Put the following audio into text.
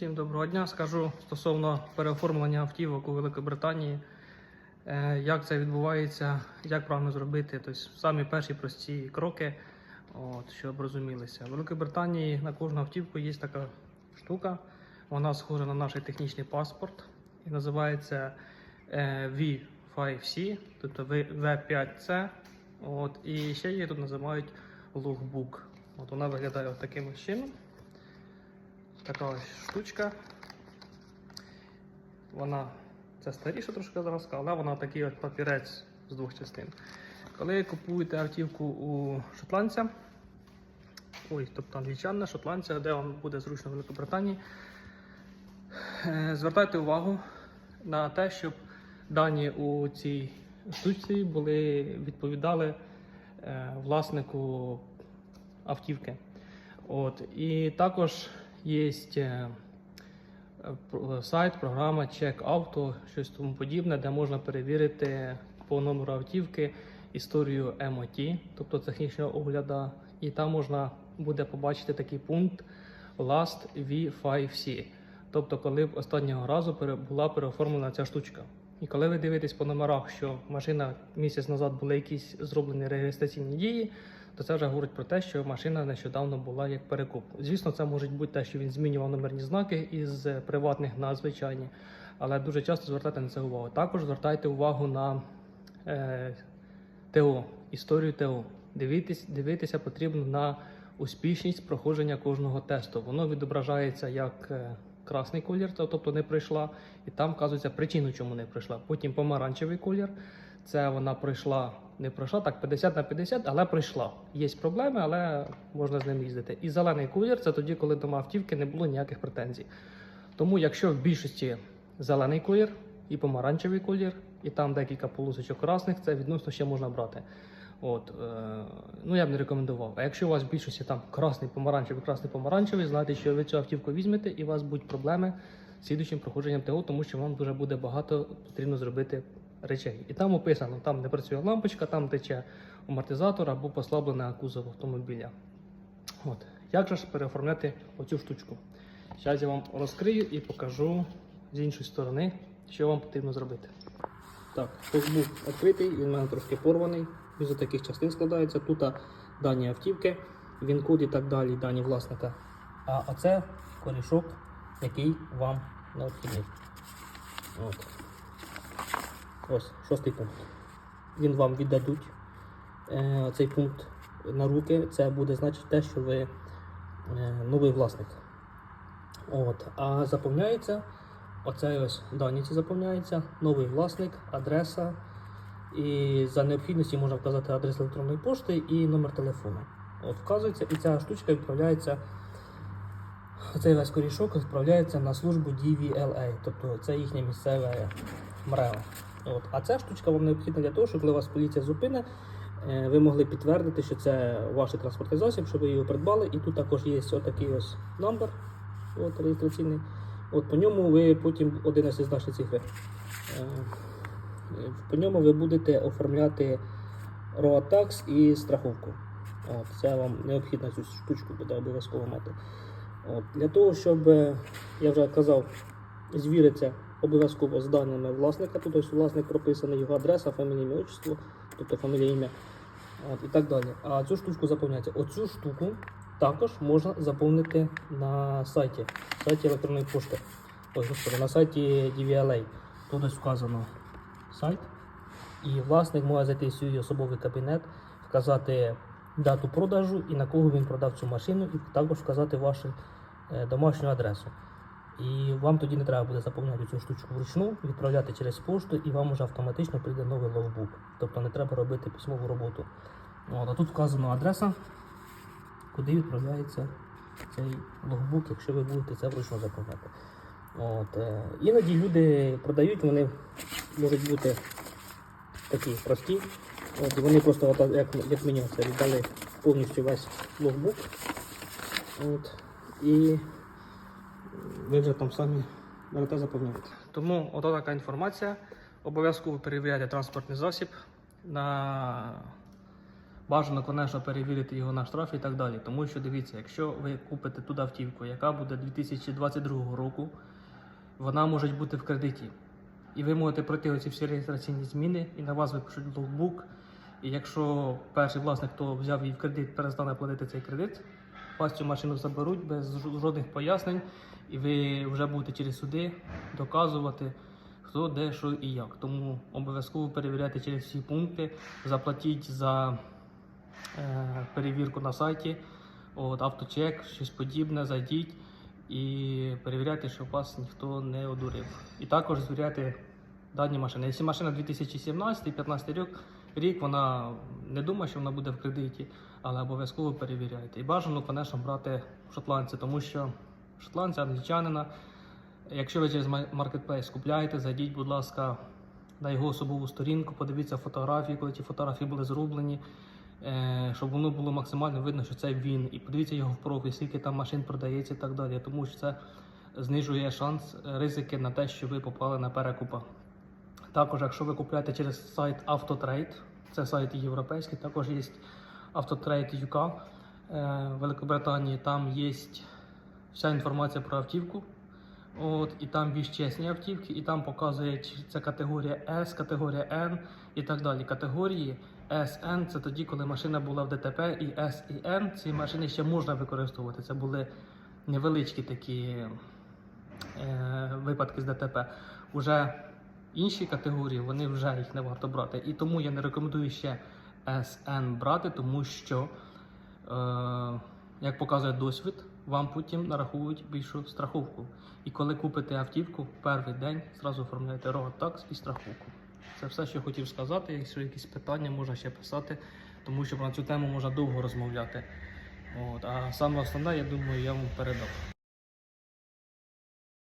Всім доброго дня. Скажу стосовно переоформлення автівок у Великобританії, е, як це відбувається, як правильно зробити. Тобто самі перші прості кроки, от, щоб розумілися. В Великобританії на кожну автівку є така штука. Вона схожа на наш технічний паспорт і називається е, V5C, тобто V5C. От, і ще її тут називають логбук. От вона виглядає таким чином. Така ось штучка. Вона це старіша трошки зразка, але вона такий от папірець з двох частин. Коли купуєте автівку у шотландця, ой, тобто англічанина, шотландця, де вам буде зручно в Великобританії, е, звертайте увагу на те, щоб дані у цій штучці були відповідали е, власнику автівки. От. І також є е, сайт, програма Check Auto, щось тому подібне, де можна перевірити по номеру автівки історію MOT, тобто технічного огляду. І там можна буде побачити такий пункт Last V5C. Тобто, коли останнього разу була переоформлена ця штучка. І коли ви дивитесь по номерах, що машина місяць назад були якісь зроблені реєстраційні дії, то це вже говорить про те, що машина нещодавно була як перекуп. Звісно, це може бути те, що він змінював номерні знаки із е, приватних на звичайні, але дуже часто звертайте на це увагу. Також звертайте увагу на е, ТО, історію ТО. Дивитись, дивитися потрібно на успішність проходження кожного тесту. Воно відображається як е, красний колір, тобто не пройшла, і там вказується причину, чому не пройшла. Потім помаранчевий колір. Це вона пройшла, не пройшла, так 50 на 50, але пройшла. Є проблеми, але можна з ним їздити. І зелений колір це тоді, коли до автівки не було ніяких претензій. Тому, якщо в більшості зелений колір і помаранчевий колір, і там декілька полосочок красних, це відносно ще можна брати. От, е, ну я б не рекомендував. А якщо у вас в більшості там красний, помаранчевий, красний, помаранчевий, знайте, що ви цю автівку візьмете і у вас будуть проблеми з слідуючим проходженням ТО, тому що вам дуже буде багато потрібно зробити речей. І там описано, там не працює лампочка, там тече амортизатор або послаблений кузов автомобіля. От. Як же ж переоформляти оцю штучку? Зараз я вам розкрию і покажу з іншої сторони, що вам потрібно зробити. Так, ось був відкритий, він у мене трошки порваний. З таких частин складається. Тут дані автівки, він код і так далі, дані власника. А оце корішок, який вам необхідний. От. Ось, шостий пункт. Він вам віддадуть е, цей пункт на руки. Це буде значити те, що ви е, новий власник. От. А заповняється, оце ось дані ці заповняється, новий власник, адреса. І за необхідності можна вказати адрес електронної пошти і номер телефону. От вказується, і ця штучка відправляється. Цей весь корішок відправляється на службу DVLA, тобто це їхня місцева МРЕО. От. А ця штучка вам необхідна для того, щоб коли вас поліція зупине, е, ви могли підтвердити, що це ваш транспортний засіб, що ви його придбали. І тут також є отакий ось номер от, реєстраційний. От, по ньому ви потім 11 значні цифри. Е, по ньому ви будете оформляти ROA-такс і страховку. От, це вам необхідно цю штучку буде обов'язково мати. От, для того, щоб, е, я вже казав, звіриться обов'язково з даними власника. Тут ось власник прописаний, його адреса, фамілія, ім'я, отчество, тобто фамілія, ім'я і так далі. А цю штучку заповняється. Оцю штуку також можна заповнити на сайті, сайті електронної пошти. Ой, господи, на сайті DVLA. Тут ось вказано сайт. І власник може зайти в свій особовий кабінет, вказати дату продажу і на кого він продав цю машину, і також вказати вашу е, домашню адресу. І вам тоді не треба буде заповняти цю штучку вручну, відправляти через пошту, і вам уже автоматично прийде новий логбук. Тобто не треба робити письмову роботу. От, а тут вказана адреса, куди відправляється цей логбук, якщо ви будете це вручну заповняти. От, е, іноді люди продають, вони можуть бути такі прості. От, вони просто, як, як мені це віддали повністю весь логбук. От, і ви вже там самі берете заповняєте. Тому ото така інформація. Обов'язково перевіряйте транспортний засіб на Бажано, конечно, перевірити його на штраф і так далі. Тому що дивіться, якщо ви купите туди автівку, яка буде 2022 року, вона може бути в кредиті. І ви можете пройти оці всі реєстраційні зміни, і на вас випишуть лоукбук. І якщо перший власник, хто взяв її в кредит, перестане платити цей кредит, вас цю машину заберуть без жодних пояснень, і ви вже будете через суди доказувати, хто де, що і як. Тому обов'язково перевіряйте через всі пункти, заплатіть за е, перевірку на сайті, от, авточек, щось подібне, зайдіть і перевіряйте, щоб вас ніхто не одурив. І також звіряйте дані машини. Якщо машина 2017-2015 рік, рік, вона не думає, що вона буде в кредиті, але обов'язково перевіряйте. І бажано, звісно, брати шотландця, тому що шотландця, англічанина, якщо ви через маркетплейс купляєте, зайдіть, будь ласка, на його особову сторінку, подивіться фотографії, коли ті фотографії були зроблені, е, щоб воно було максимально видно, що це він. І подивіться його в профіль, скільки там машин продається і так далі. Тому що це знижує шанс, е, ризики на те, що ви попали на перекупа. Також, якщо ви купуєте через сайт Autotrade, це сайт європейський, також є Autotrade UK е, в Великобританії, там є вся інформація про автівку. От, і там більш чесні автівки, і там показує, чи це категорія S, категорія N і так далі. Категорії SN це тоді, коли машина була в ДТП, і S і N ці машини ще можна використовувати. Це були невеличкі такі е, випадки з ДТП. Уже інші категорії вони вже їх не варто брати. І тому я не рекомендую ще SN брати, тому що, е, як показує досвід, вам потім нарахують більшу страховку. І коли купите автівку, перший день зразу оформляєте такс і страховку. Це все, що хотів сказати. Якщо якісь питання, можна ще писати, тому що на цю тему можна довго розмовляти. От. А саме основне, я думаю, я вам передав.